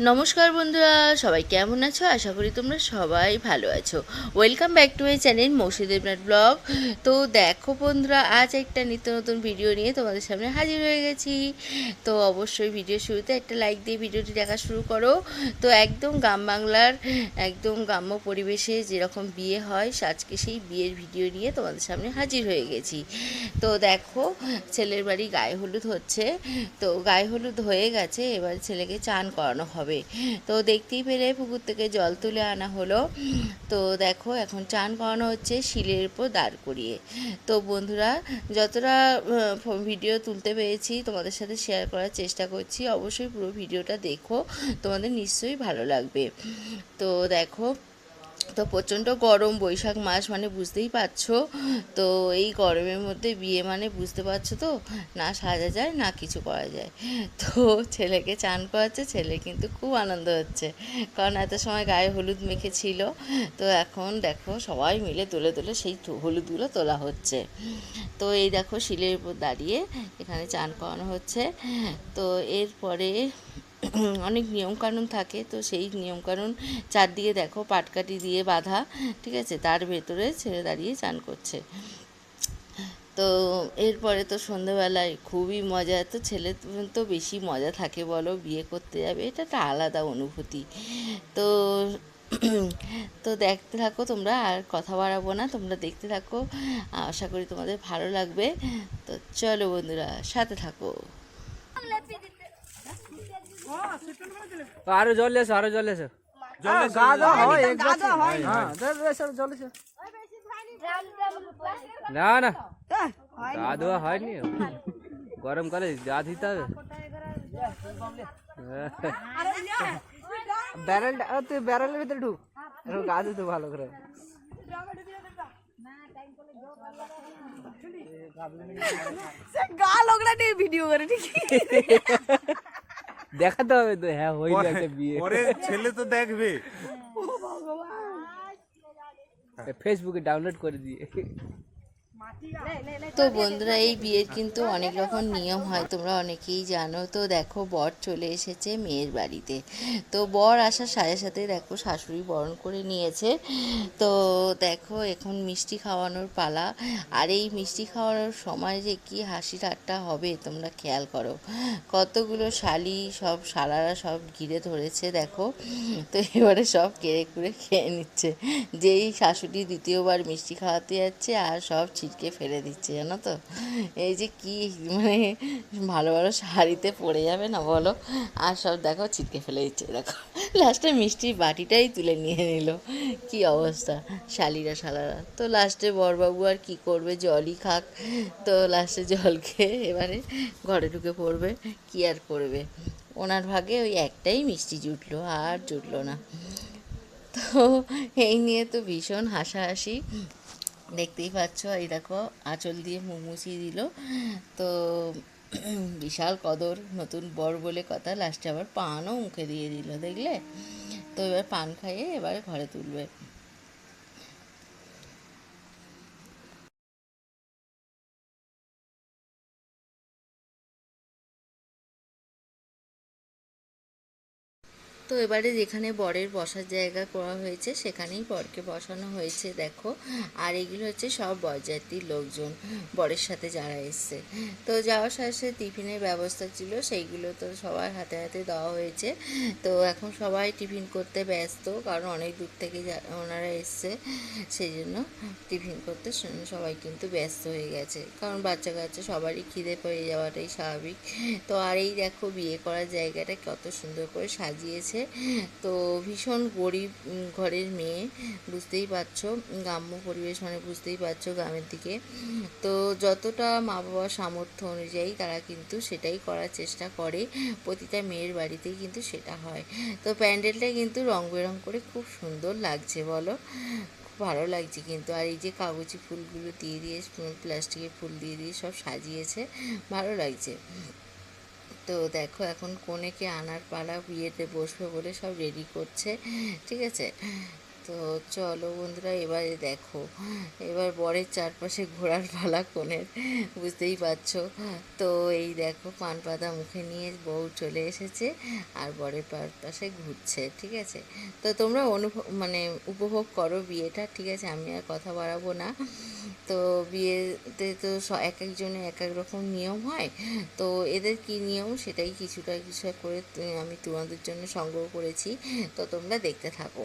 নমস্কার বন্ধুরা, সবাই কেমন আছো? আশা করি তোমরা সবাই ভালো আছো। Welcome back to my channel Mousumi Debnath blog তো দেখো বন্ধুরা, আজ একটা নিত্য নতুন ভিডিও নিয়ে তোমাদের সামনে হাজির হয়ে গেছি। তো অবশ্যই ভিডিও শুরুতে একটা লাইক দিয়ে ভিডিওটি দেখা শুরু করো। তো একদম গ্রাম বাংলার, একদম গ্রাম্য পরিবেশে যেরকম বিয়ে হয়, আজকে সেই বিয়ের ভিডিও নিয়ে তোমাদের সামনে হাজির হয়ে গেছি। তো দেখো, ছেলের বাড়ি গায়ে হলুদ হচ্ছে। তো গায়ে হলুদ হয়ে গেছে, এবার ছেলেকে চান করানো হবে। তো দেখতেই পেলে পুকুর থেকে জল তুলে আনা হলো। তো দেখো এখন চান করানো হচ্ছে শিলের উপর দাঁড় করিয়ে। তো বন্ধুরা, যতটা ভিডিও তুলতে পেরেছি, তোমাদের সাথে শেয়ার করার চেষ্টা করছি, অবশ্যই পুরো ভিডিওটা দেখো, তোমাদের নিশ্চয়ই ভালো লাগবে। তো দেখো তো প্রচণ্ড গরম, বৈশাখ মাস মানে বুঝতেই পারছ? তো এই গরমের মধ্যে বিয়ে মানে বুঝতে পারছ তো? না সাজা যায়, না কিছু করা যায়। তো ছেলেকে চান করাচ্ছে, ছেলে কিন্তু খুব আনন্দ হচ্ছে। কারণ এত সময় গায়ে হলুদ মেখে ছিল তো এখন দেখো, সবাই মিলে তুলে তুলে সেই হলুদগুলো তোলা হচ্ছে। তো এই দেখো, শিলের উপর দাঁড়িয়ে এখানে চান করানো হচ্ছে। তো এরপরে অনেক নিয়মকানুন থাকে, তো সেই নিয়মকানুন চারদিকে দেখো পাটকাঠি দিয়ে বাঁধা, ঠিক আছে? তার ভেতরে ছেলে দাঁড়িয়ে চান করছে। তো এরপরে তো সন্ধেবেলায় খুবই মজা, তো ছেলে তো বেশি মজা থাকে বলো, বিয়ে করতে যাবে, এটা একটা আলাদা অনুভূতি। তো তো দেখতে থাকো তোমরা, আর কথা বাড়াবো না, তোমরা দেখতে থাকো, আশা করি তোমাদের ভালো লাগবে। তো চলো বন্ধুরা, সাথে থাকো। আরও জল এসো আরও জল এসো। গা দেওয়া হয় হ্যাঁ। জল এসো জল এসো। না না। গা দেওয়া হয়নি। গরমকালে গা দিতে হবে। ব্যারেলটা তুই ব্যারেলের ভিতরে ঢুক। গা দিতে ভালো করে। গা লোকরা নিয়ে ভিডিও করে ঠিক দেখাতে হবে তো হ্যাঁ হয়ে গেছে বিয়ে পরে ছেলে তো দেখবে ফেসবুকে ডাউনলোড করে দিয়ে তো বন্ধুরা, এই বিয়ের কিন্তু অনেক রকম নিয়ম হয়, তোমরা অনেকেই জানো। তো দেখো, বর চলে এসেছে মেয়ের বাড়িতে। তো বর আসার সাথে সাথে দেখো, শাশুড়ি বরণ করে নিয়েছে। তো দেখো, এখন মিষ্টি খাওয়ানোর পালা। আর এই মিষ্টি খাওয়ানোর সময় যে কি হাসি ঠাট্টা হবে, তোমরা খেয়াল করো। কতগুলো শালি সব, শালারা সব ঘিরে ধরেছে, দেখো। তো এবারে সব কেড়ে কুড়ে খেয়ে নিচ্ছে। যেই শাশুড়ি দ্বিতীয়বার মিষ্টি খাওয়াতে যাচ্ছে, আর সব ছিটকে ফেলে দিচ্ছে জানো তো? এই যে কি মানে ভালো ভালো শাড়িতে পড়ে যাবে না বলো? আর সব দেখো ছিটকে ফেলে দিচ্ছে, দেখো। লাস্টে মিষ্টির বাটিটাই তুলে নিয়ে নিল। কি অবস্থা? শালিরা শালারা। তো লাস্টে বরবাবু আর কি করবে? জলই খাক। তো লাস্টে জল খেয়ে এবারে ঘরে ঢুকে পড়বে। কি আর করবে? ওনার ভাগে ওই একটাই মিষ্টি জুটলো, আর জুটলো না। তো এই নিয়ে তো ভীষণ হাসাহাসি। দেখতেই পাচ্ছ, এই দেখো, আঁচল দিয়ে মুখ মুছিয়ে দিল। তো বিশাল কদর, নতুন বর বলে কথা লাস্টে আবার পানও মুখে দিয়ে দিল, দেখলে? তো এবার পান খাইয়ে এবার ঘরে তুলবে। তো এবারে যেখানে বরের বসার জায়গা করা হয়েছে, সেখানেই বরকে বসানো হয়েছে, দেখো। আর এগুলো হচ্ছে সব বরযাত্রীর লোকজন, বরের সাথে যারা এসছে। তো যাওয়ার সাথে টিফিনের ব্যবস্থা ছিল, সেইগুলো তো সবার হাতে হাতে দেওয়া হয়েছে। তো এখন সবাই টিফিন করতে ব্যস্ত, কারণ অনেক দূর থেকে ওনারা এসছে সেই জন্য টিফিন করতে সবাই কিন্তু ব্যস্ত হয়ে গেছে। কারণ বাচ্চা কাচ্চা সবারই খিদে পেয়ে যাওয়াটাই স্বাভাবিক। তো আর এই দেখো, বিয়ে করার জায়গাটা কত সুন্দর করে সাজিয়েছে। তো ভীষণ গরিব ঘরের মেয়ে, বুঝতেই পারছ। গ্রাম্য পরিবেশ মানে বুঝতেই পারছ গ্রামের দিকে। তো যতটা মা বাবার সামর্থ্য অনুযায়ী তারা কিন্তু সেটাই করার চেষ্টা করে। প্রতিটা মেয়ের বাড়িতেই কিন্তু সেটা হয়। তো প্যান্ডেলটা কিন্তু রং বেরং করে খুব সুন্দর লাগছে, বলো? ভালো লাগছে কিন্তু। আর এই যে কাগজি ফুলগুলো দিয়ে দিয়ে, প্লাস্টিকের ফুল দিয়ে দিয়ে সব সাজিয়েছে, ভালো লাগছে। তো দেখো এখন কনেকে আনার পালা বিয়েতে বসবে বলে সব রেডি করছে, ঠিক আছে? তো চলো বন্ধুরা, এবারে দেখো। এবার বরের চারপাশে ঘোরার পালা কোণের, বুঝতেই পারছ? তো এই দেখো পান পাতা মুখে নিয়ে বউ চলে এসেছে আর বরের পাশে ঘুরছে, ঠিক আছে? তো তোমরা অনুভব মানে উপভোগ করো বিয়েটা, ঠিক আছে? আমি আর কথা বাড়াবো না। তো বিয়েতে তো এক একজনে এক এক রকম নিয়ম হয়। তো এদের কি নিয়ম? সেটাই কিছুটা কিছু করে আমি তোমাদের জন্য সংগ্রহ করেছি। তো তোমরা দেখতে থাকো।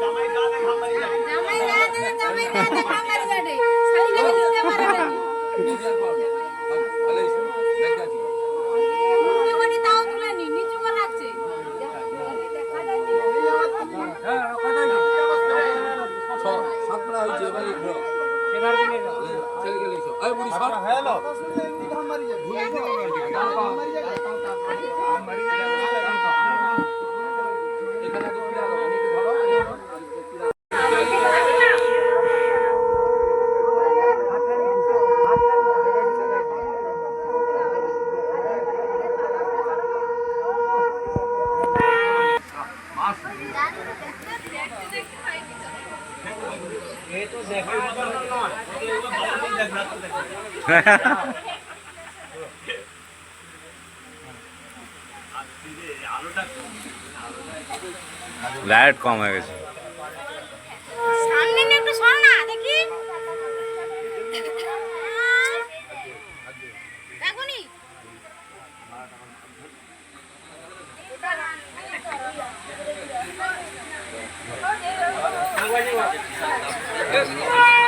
জামাই রাতে জামাই রাতে কামারি গাড়ি শালি গাড়ি নিতে পারে না উনি তাও তুলে নি নিচু করে রাখছে দেখা যায়নি সাতটা হয়েছে এবারে ঘোরো চলে গেলে এসো এই বুড়ি সর এখানে আগে ফিরে আসো, তুমি একটু ধরো। লাইট কম হয়ে গেছে। Yes,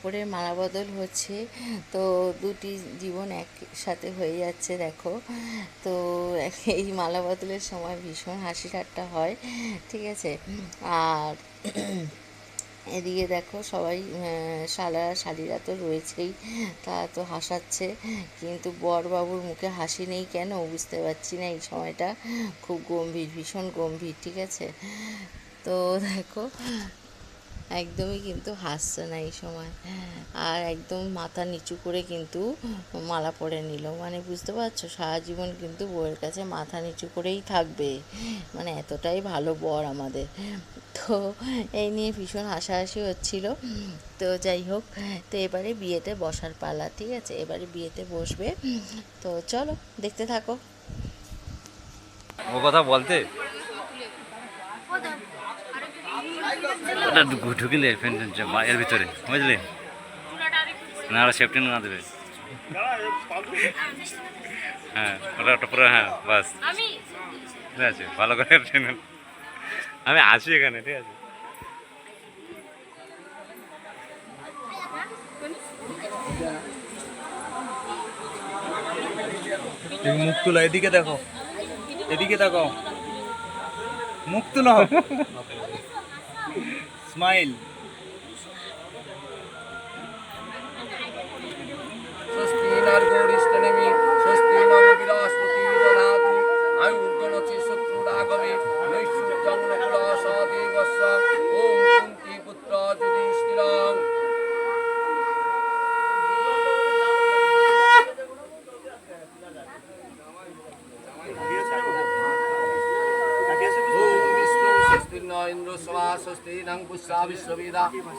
অপরের মালা বদল হচ্ছে। তো দুটি জীবন একসাথে হয়ে যাচ্ছে, দেখো। তো এই মালা বদলের সময় ভীষণ হাসি ঠাট্টা হয়, ঠিক আছে? আর এদিকে দেখো সবাই শালারা শালিরা তো রয়েছেই তারা তো হাসাচ্ছে। কিন্তু বরবাবুর মুখে হাসি নেই কেন? বুঝতে পারছি না এই সময়টা। খুব গম্ভীর, ভীষণ গম্ভীর, ঠিক আছে? তো দেখো একদমই কিন্তু হাসছে না এই সময়। আর একদম মাথা নিচু করে কিন্তু মালা পরে নিল। মানে বুঝতে পারছ, সারা জীবন কিন্তু বউয়ের কাছে মাথা নিচু করেই থাকবে। মানে এতটাই ভালো বর আমাদের। তো এই নিয়ে ভীষণ হাসাহাসি হচ্ছিল। তো যাই হোক, তো এবারে বিয়েতে বসার পালা, ঠিক আছে? এবারে বিয়েতে বসবে। তো চলো, দেখতে থাকো। ও কথা বলতে? ওটা ঢুকিলে ফ্যান এর ভিতরে বুঝলি? না ওরা সেফটি না দেবে। হ্যাঁ ওটা ওটা পুরো হ্যাঁ বাস। ঠিক আছে ভালো করে ট্রেন আমি আছি এখানে ঠিক আছে। তুমি মুখ তুলো এদিকে দেখো। এদিকে দেখো। মুখ তুলো। স্মাইল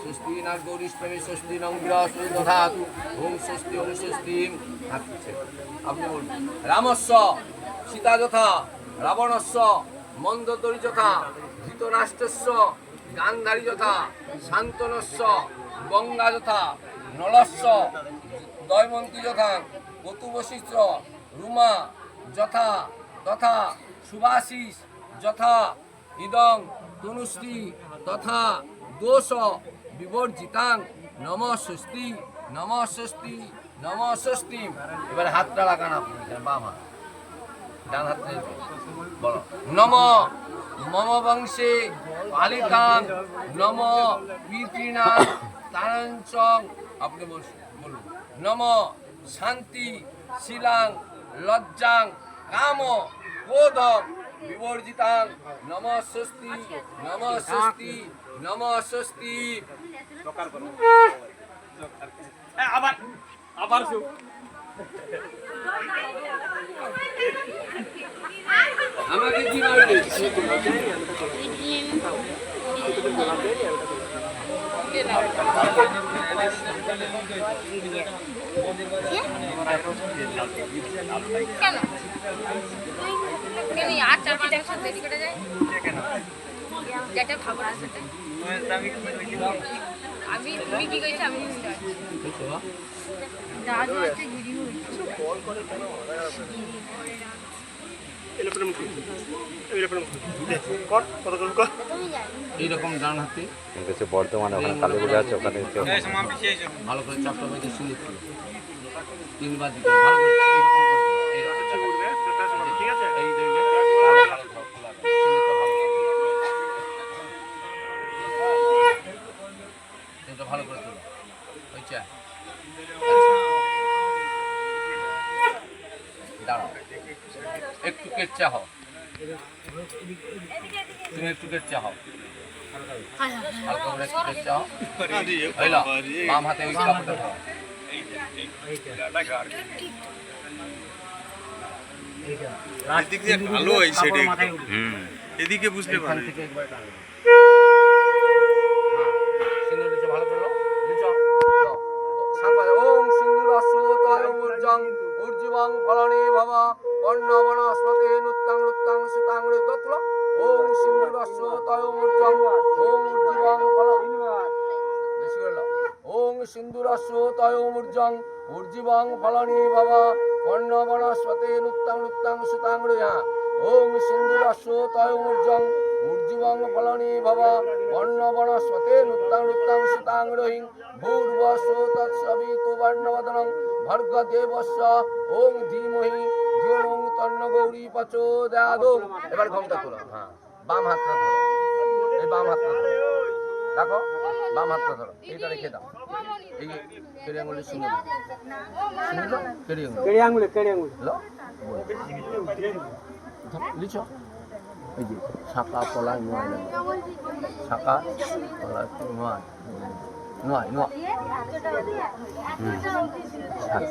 স্বস্তি নং গৌরিষ্টমী স্বস্তি নং বৃহস্পতি দধাতু ওম ওম আপনি বলুন। রামস্য সীতা যথা রাবণস্য মন্দদরি যথা ধৃতরাষ্ট্রস্য গান্ধারী যথা শান্তনস্য গঙ্গা যথা নলস্য দয়মন্তী যথা, বতুবশিষ্ঠ, রুমা যথা, তথা সুভাশিস যথা, ইদং তনুশ্রী তথা, দোষ বিবর্জিতাং নম স্বস্তি নম স্বস্তি নম স্বস্তি। এবার হাতটা লাগান আপনি বাম হাত। ডান হাত বলো। নম, মম বংশে পালিতাং, নম পিতৃণাং তারাঞ্চং। আপনি বলুন। নম শান্তি, শিলাং, লজ্জাং, কাম, ক্রোধং, বিবর্জিতাং, নম স্বস্তি নম স্বস্তি। নম স্বস্তি আবার আবার আমাকে কি বলবে? কেন? কেন? আর চার পাঁচ একশো দেরি করে যায়। যেটা খাবার আছে আমি তুমি কি কইছো আমি বুঝতে এইরকম ডান হাতে। হচ্ছে বর্ধমানে ওখানে কালী পুজো আছে ওখানে ভালো করে চাপটা তিনবার দিতে হবে। ভালো করে এইরকম করতে হবে। এইরকম চাপটা। ঠিক আছে এই ধরলে তাহলে ভালো করে খোলা হবে। সিঁড়িটা ভালো করে। এটা ভালো করে তোলো হয়েছে দাঁড়াও একটু কেচ্চা তুমি একটু কেচ্চা হও এদিক বুঝতে পারে থেকে একবার টানো। হ্যাঁ, সিঁদুর দিচ্ছ ভালো করে নাও। দিচ্ছ? দাও। সাংবাদ, ওম সিন্দুর অশ্বতায় ঊর্জং ঊর্জিবং ফলনে ভব বর্ণ বনস্পতে নুত্তাং নুত্তাং সুতাং দত্র ওম সিন্দুর অশ্বতায় ঊর্জং ওম ঊর্জিবং ফল বেশি করে নাও। ওং সিন্দুরস্বতয় মূর্জং ঊর্জিবং ফলনি ভব বর্ণ বনস্পতে নুত্তাং নুত্তাং সুতাং ওং সিন্দুরস্বতয় মূর্জং ঊর্জিবং ফলনি ভব বর্ণ বনস্পতে নুত্তাং নুত্তাং সুতাং রহিং ভূর্বস্ব তৎসবিতু বর্ণবদনং ভর্গ দেবস্য ওং ধীমহি ধিয়ং তন্ন গৌরী প্রচোদয়াদং এবার ঘমটা তোলো হ্যাঁ বাম হাতটা ধরো। এই বাম হাতটা ধরো। দেখো, বাম হাতটা ধরো। এইটা রেখে দাও। এই কেড়ে আঙুলি শুনে শুনলো কেড়ে আঙুলি কেড়ে আঙুলে কেড়ে আঙুলে হ্যালো লিছ এই যে শাখা পলা শাখা নোয়া।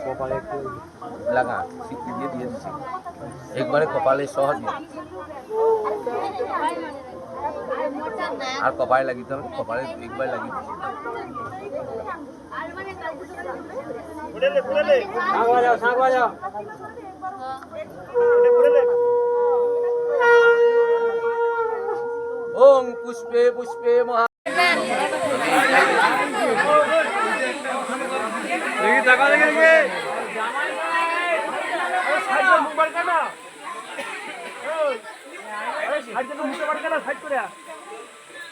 কপালে একটু লাগা সিক্কি দিয়ে দিয়ে দিচ্ছি একবারে কপালে সহজ আর কপালে লাগিতে হবে কপালে একবার লাগিয়ে দিচ্ছি ওম পুষ্পে পুষ্পে মহা দেখি টাকা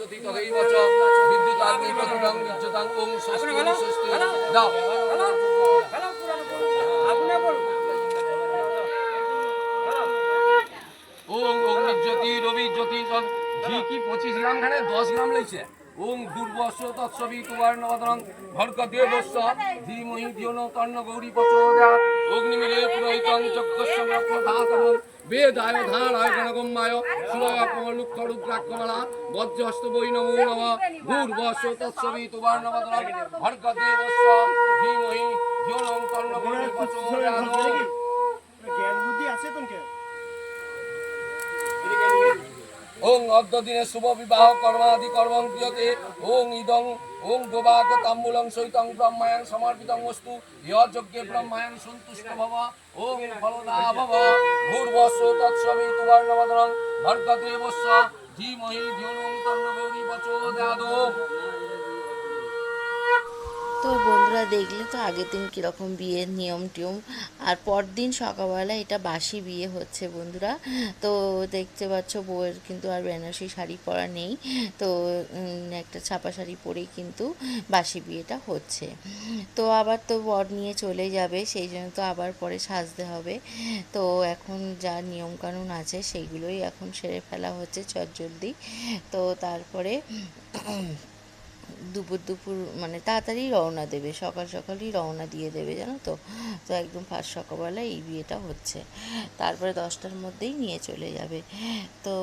যদি তবেই বচ রবি জ্যোতি ঘি কি পঁচিশ গ্রাম খানে দশ গ্রাম লইছে। ওং দুর্বশ তৎসবি কুমার নবদরং ভর্ক দেবস্ব ধীমহি দিয়ন তন্ন গৌরী পচোদা অগ্নিমিলে পুরোহিতং চক্রস্য প্রধাতমং বেদায় ধারায় গণগম্যায় শিবায় কমলুক্ষ রুদ্রাক্ষমালা বজ্রহস্ত বৈ নমো নম ভূর্বস্য তৎসবি তোমার নবদরং ভর্গ দেবস্য ধীমহি ধিয়ন তন্ন গৌরী প্রচোদয়াৎ জ্ঞান বুদ্ধি আছে তোকে ওং অর্ধ দিনে শুভ বিবাহ কর্মাদি কর্মং ক্রিয়তে। ওং ইদং, ওং গোবাক তাম্বুলং সৈতং ব্রহ্মায়ং সমর্পিতং বস্তু যজ্ঞে ব্রহ্মায়ং সন্তুষ্ট ভব ওং ফলদা ভব ভূর্বস্ব তৎসবি তুবর্ণবদনং ভর্গদেবস্য ধীমহি ধিয়নুং তন্ন গৌরী প্রচোদয়াৎ তো বন্ধুরা দেখলে তো আগের দিন কীরকম বিয়ের নিয়ম টিয়ম, আর পরদিন সকালবেলা এটা বাসি বিয়ে হচ্ছে বন্ধুরা। তো দেখতে পাচ্ছ বউয়ের কিন্তু আর বেনারসি শাড়ি পরা নেই, তো একটা ছাপা শাড়ি পরেই কিন্তু বাসি বিয়েটা হচ্ছে। তো আবার তো বর নিয়ে চলে যাবে, সেই জন্য তো আবার পরে সাজতে হবে। তো এখন যা নিয়মকানুন আছে সেইগুলোই এখন সেরে ফেলা হচ্ছে চটজলদি। তো তারপরে দুপুর দুপুর মানে তাড়াতাড়ি রওনা দেবে, সকাল সকালই রওনা দিয়ে দেবে, জানো তো? তো একদম ফার্স্ট সকালবেলা এই বিয়েটা হচ্ছে। তারপরে দশটার মধ্যেই নিয়ে চলে যাবে। তো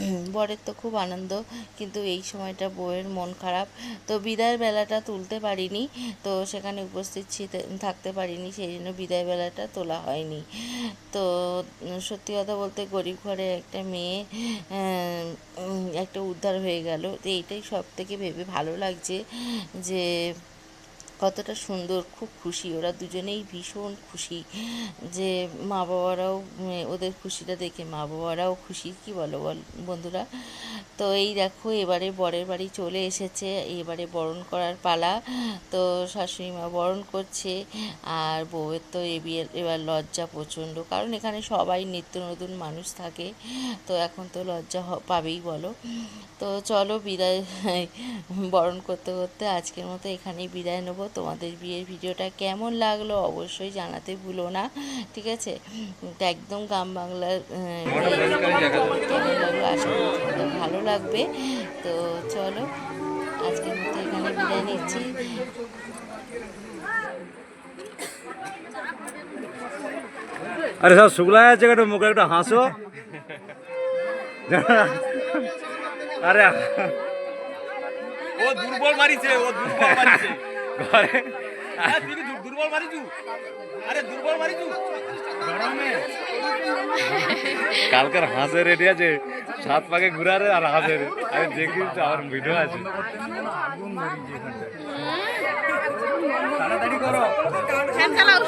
বরের তো খুব আনন্দ, কিন্তু এই সময়টা বউয়ের মন খারাপ। তো বিদায়ের বেলাটা তুলতে পারিনি, তো সেখানে উপস্থিত থাকতে পারিনি সেই জন্য বিদায় বেলাটা তোলা হয়নি। তো সত্যি কথা বলতে গরিব ঘরে একটা মেয়ে একটা উদ্ধার হয়ে গেল। তো এইটাই সব থেকে ভেবে ভালো লাগছে যে কতটা সুন্দর, খুব খুশি। ওরা দুজনেই ভীষণ খুশি যে মা বাবারাও ওদের খুশিটা দেখে মা বাবারাও খুশি, কি বলো বল বন্ধুরা? তো এই দেখো, এবারে বরের বাড়ি চলে এসেছে, এবারে বরণ করার পালা। তো শাশুড়ি মা বরণ করছে, আর বউয়ের তো এ বিয়ের, এবার লজ্জা প্রচণ্ড, কারণ এখানে সবাই নিত্য নতুন মানুষ থাকে। তো এখন তো লজ্জা পাবেই বলো। তো চলো বিদায়, বরণ করতে করতে আজকের মতো এখানেই বিদায় নেব। তোমাদের বিয়ের ভিডিওটা কেমন লাগল অবশ্যই জানাতে ভুলো না ঠিক আছে? একদম গ্রাম বাংলার কেমন লাগল আশা করি ভালো লাগবে। তো চলো আজকের মতো এখানে বিদায় নিচ্ছি। আরে সব শুকলা আছে একটু মুখে একটু হাসো। আরে ও দুর্বল মারিছে ও দুর্বল মারিছে। ঘরে হ্যাঁ, তুই দুর্বল মারিছু আরে দুর্বল মারিছু গরমে কালকের হাঁসে রেডি আছে সাত পাকে ঘুরারে আর হাঁসের আমি দেখি আমার ভিডিও আছে তাড়াতাড়ি করো চালাও